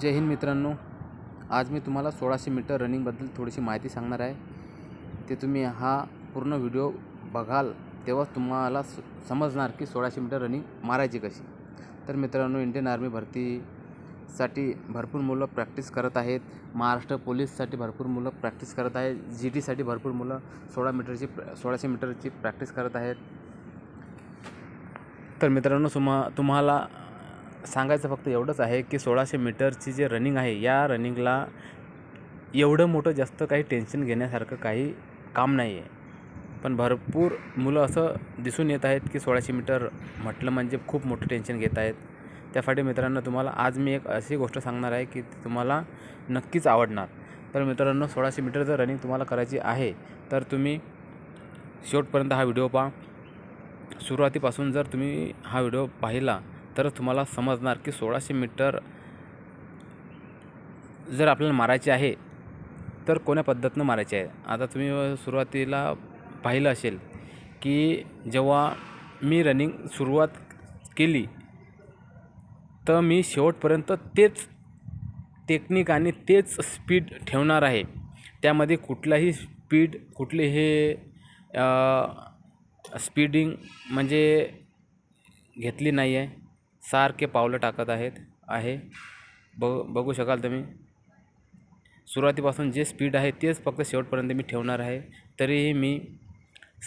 जय हिंद मित्रांनो. आज मी तुम्हाला सोळाशे मीटर रनिंगबद्दल थोडीशी माहिती सांगणार आहे. ते तुम्ही हा पूर्ण व्हिडिओ बघाल तेव्हाच तुम्हाला स समजणार की सोळाशे मीटर रनिंग मारायची कशी. तर मित्रांनो इंडियन आर्मी भरतीसाठी भरपूर मुलं प्रॅक्टिस करत आहेत. महाराष्ट्र पोलीससाठी भरपूर मुलं प्रॅक्टिस करत आहेत. जी टीसाठी भरपूर मुलं सोळा मीटरची सोळाशे मीटरची प्रॅक्टिस करत आहेत. तर मित्रांनो सुमा तुम्हाला सांगायचं फक्त एवढंच आहे की सोळाशे मीटरची जे रनिंग आहे या रनिंगला एवढं मोठं जास्त काही टेन्शन घेण्यासारखं काही काम नाही आहे पण भरपूर मुलं असं दिसून येत आहेत की सोळाशे मीटर म्हटलं म्हणजे खूप मोठं टेन्शन घेत आहेत. त्यासाठी मित्रांनो तुम्हाला आज मी एक अशी गोष्ट सांगणार आहे की ती तुम्हाला नक्कीच आवडणार. तर मित्रांनो सोळाशे मीटर जर रनिंग तुम्हाला करायची आहे तर तुम्ही शेवटपर्यंत हा व्हिडिओ पहा. सुरुवातीपासून जर तुम्ही हा व्हिडिओ पाहिला तर तुम्हाला समजणार की सोळाशे मीटर जर आपल्याला मारायचे आहे तर कोण्या पद्धतीनं मारायचे आहे? आता तुम्ही सुरुवातीला पाहिलं असेल की जेव्हा मी रनिंग सुरुवात केली तर मी शेवटपर्यंत तेच टेक्निक आणि तेच स्पीड ठेवणार आहे. त्यामध्ये कुठलाही स्पीड कुठले हे स्पीडिंग म्हणजे घेतली नाही आहे सारखे पावलं टाकत आहेत आहे. बघ बघू शकाल तुम्ही. सुरुवातीपासून जे स्पीड आहे तेच फक्त शेवटपर्यंत मी ठेवणार आहे. तरीही मी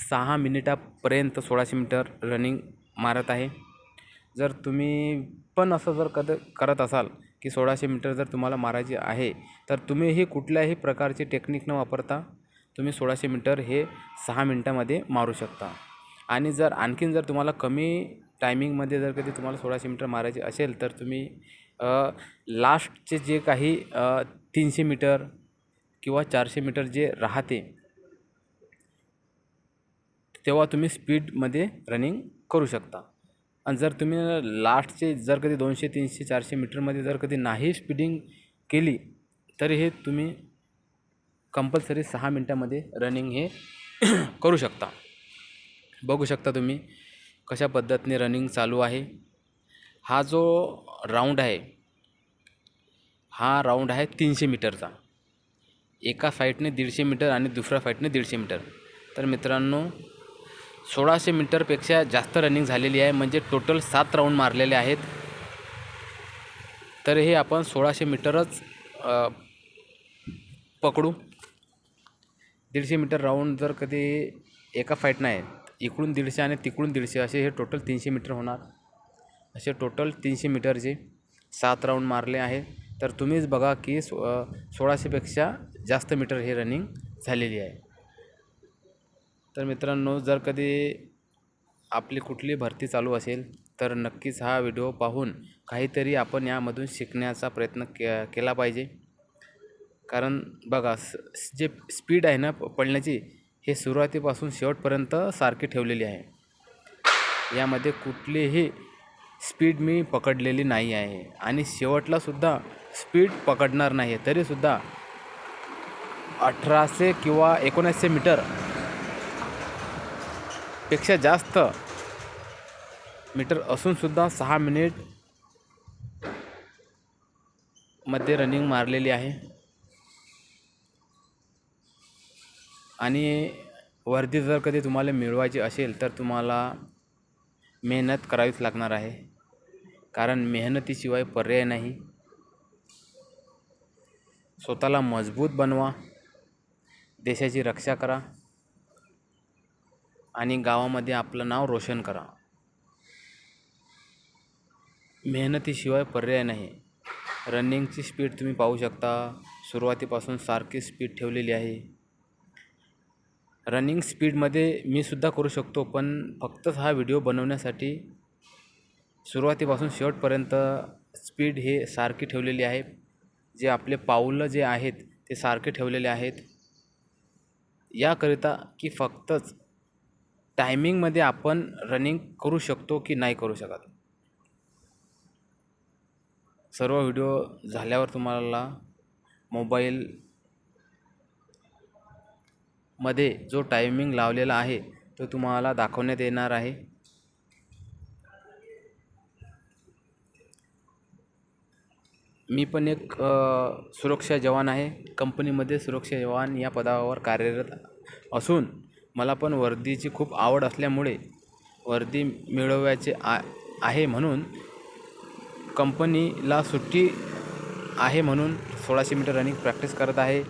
सहा मिनिटापर्यंत सोळाशे मीटर रनिंग मारत आहे. जर तुम्ही पण असं जर कद करत असाल की सोळाशे मीटर जर तुम्हाला मारायची आहे तर तुम्हीही कुठल्याही प्रकारची टेक्निक न वापरता तुम्ही सोळाशे मीटर हे सहा मिनटामध्ये मारू शकता. आणि जर आणखीन जर तुम्हाला कमी टायमिंगमध्ये जर कधी तुम्हाला सोळाशे मीटर मारायचे असेल तर तुम्ही लास्टचे जे काही तीनशे मीटर किंवा चारशे मीटर जे राहते तेव्हा तुम्ही स्पीडमध्ये रनिंग करू शकता. आणि जर तुम्ही लास्टचे जर कधी दोनशे तीनशे चारशे मीटरमध्ये जर कधी नाही स्पीडिंग केली तरी हे तुम्ही कंपल्सरी सहा मिनटामध्ये रनिंग हे करू शकता. बघू शकता तुम्ही कशा पद्धतीने रनिंग चालू आहे? हा जो राऊंड आहे हा राऊंड आहे तीनशे मीटरचा. एका फाईटने दीडशे मीटर आणि दुसऱ्या फाईटने दीडशे मीटर. तर मित्रांनो सोळाशे मीटरपेक्षा जास्त रनिंग झालेली आहे म्हणजे टोटल सात राऊंड मारलेले आहेत. तर हे आपण सोळाशे मीटरच पकडू. दीडशे मीटर राऊंड जर कधी एका फाईट नाही इकडून दीडशे आणि तिकडून दीडशे असे हे टोटल तीनशे मीटर होणार. असे टोटल तीनशे मीटरचे सात राऊंड मारले आहे तर तुम्हीच बघा की सो सोळाशेपेक्षा जास्त मीटर हे रनिंग झालेली आहे. तर मित्रांनो जर कधी आपली कुठली भरती चालू असेल तर नक्कीच हा व्हिडिओ पाहून काहीतरी आपण यामधून शिकण्याचा प्रयत्न के केला पाहिजे. कारण बघा स जे स्पीड आहे ना पळण्याची हे सुरुवातीपासून शेवटपर्यंत सारखी ठेवलेली आहे. यामध्ये कुठलीही स्पीड मी पकडलेली नाही आहे आणि शेवटलासुद्धा स्पीड पकडणार नाही आहे. तरीसुद्धा अठराशे किंवा एकोणीसशे मीटरपेक्षा जास्त मीटर असूनसुद्धा सहा मिनिटमध्ये रनिंग मारलेली आहे. आणि वर्दी जर कधी तुम्हाला मिळवायची असेल तर तुम्हाला मेहनत करावीच लागणार आहे. कारण मेहनतीशिवाय पर्याय नाही. स्वतःला मजबूत बनवा. देशाची रक्षा करा. आणि गावामध्ये आपलं नाव रोशन करा. मेहनतीशिवाय पर्याय नाही. रनिंगची स्पीड तुम्ही पाहू शकता. सुरुवातीपासून सारखी स्पीड ठेवलेली आहे. रनिंग स्पीडमध्ये मी सुद्धा करू शकतो पण फक्तच हा व्हिडिओ बनवण्यासाठी सुरुवातीपासून शेवटपर्यंत स्पीड हे सारखी ठेवलेली आहे. जे आपले पाऊलं जे आहेत ते सारखे ठेवलेले आहेत. याकरिता की फक्तच टायमिंगमध्ये आपण रनिंग करू शकतो की नाही करू शकत. सर्व व्हिडिओ झाल्यावर तुम्हाला मोबाईल मध्ये जो टायमिंग लावलेला आहे तो तुम्हाला दाखवण्यात येणार आहे. मी पण एक सुरक्षा जवान आहे. कंपनीमध्ये सुरक्षा जवान या पदावर कार्यरत असून मला पण वर्दीची खूप आवड असल्यामुळे वर्दी मिळवायचे आ आहे म्हणून कंपनीला सुट्टी आहे म्हणून सोळाशे मीटर रनिंग प्रॅक्टिस करत आहे.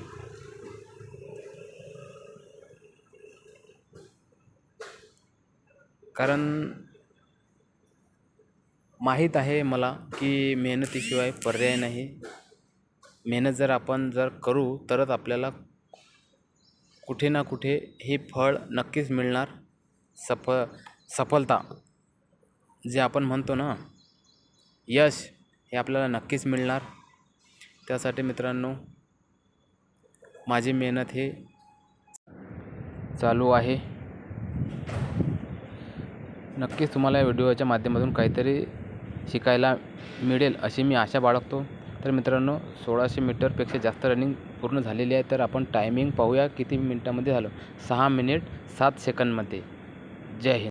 कारण माहीत आहे मला की मेहनतीशिवाय पर्याय नाही. मेहनत जर आपण जर करू तरच आपल्याला कुठे ना कुठे हे फळ नक्कीच मिळणार. सफ सफलता. जे आपण म्हणतो ना यश हे आपल्याला नक्कीच मिळणार. त्यासाठी मित्रांनो माझी मेहनत हे चालू आहे. नक्कीच तुम्हाला या व्हिडिओच्या माध्यमातून काहीतरी शिकायला मिळेल अशी मी आशा बाळगतो. तर मित्रांनो सोळाशे मीटरपेक्षा जास्त रनिंग पूर्ण झालेली आहे. तर आपण टायमिंग पाहूया किती मिनटामध्ये झालं. सहा मिनिट सात सेकंदमध्ये जय हिंद.